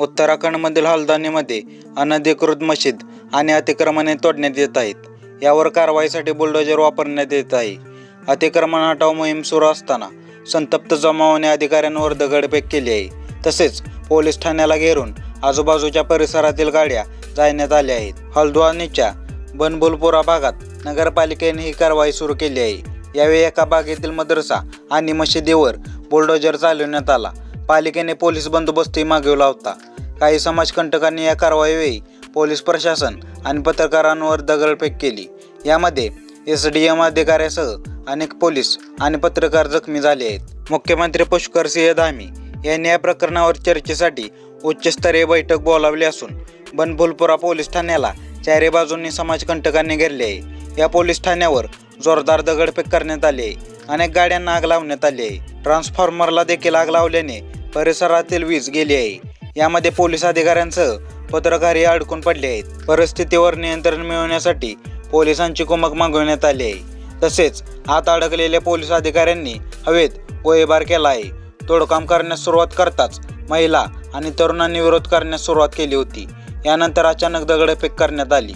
उत्तराखंडमधील हल्द्वानीमध्ये अनधिकृत मशीद आणि अतिक्रमणे तोडण्यात येत आहेत. यावर कारवाईसाठी बुलडोजर वापरण्यात येत आहे. अतिक्रमण हटाव मोहीम सुरू असताना संतप्त जमावाने अधिकाऱ्यांवर दगडफेक केली आहे. तसेच पोलीस ठाण्याला घेरून आजूबाजूच्या परिसरातील गाड्या जाळण्यात आल्या आहेत. हल्द्वानीच्या बनबुलपुरा भागात नगरपालिकेने ही कारवाई सुरू केली आहे. यावेळी एका बागेतील मदरसा आणि मशिदीवर बुलडोजर चालवण्यात आला. पालिकेने पोलीस बंदोबस्तही मागवला होता काही समाजकंटकांनी या कारवाईवेळी पोलीस प्रशासन आणि पत्रकारांवर दगडफेक केली. यामध्ये एस डी एम अधिकाऱ्यासह अनेक पोलीस आणि पत्रकार जखमी झाले आहेत. मुख्यमंत्री पुष्कर सिंह धामी यांनी या प्रकरणावर चर्चेसाठी उच्चस्तरीय बैठक बोलावली असून बनभुलपुरा पोलीस ठाण्याला चारी बाजूंनी समाजकंटकांनी घेरले आहे. या पोलीस ठाण्यावर जोरदार दगडफेक करण्यात आली आहे. अनेक गाड्यांना आग लावण्यात आली आहे. ट्रान्सफॉर्मरला देखील आग लावल्याने परिसरातील वीज गेली आहे. यामध्ये पोलीस अधिकाऱ्यांसह पत्रकारही अडकून पडले आहेत. परिस्थितीवर नियंत्रण मिळवण्यासाठी पोलिसांची कुमक मागवण्यात आली आहे. तसेच आत अडकलेल्या पोलीस अधिकाऱ्यांनी हवेत गोळीबार केला आहे. तोडकाम करण्यास सुरुवात करताच महिला आणि तरुणांनी विरोध करण्यास सुरुवात केली होती. यानंतर अचानक दगडफेक करण्यात आली.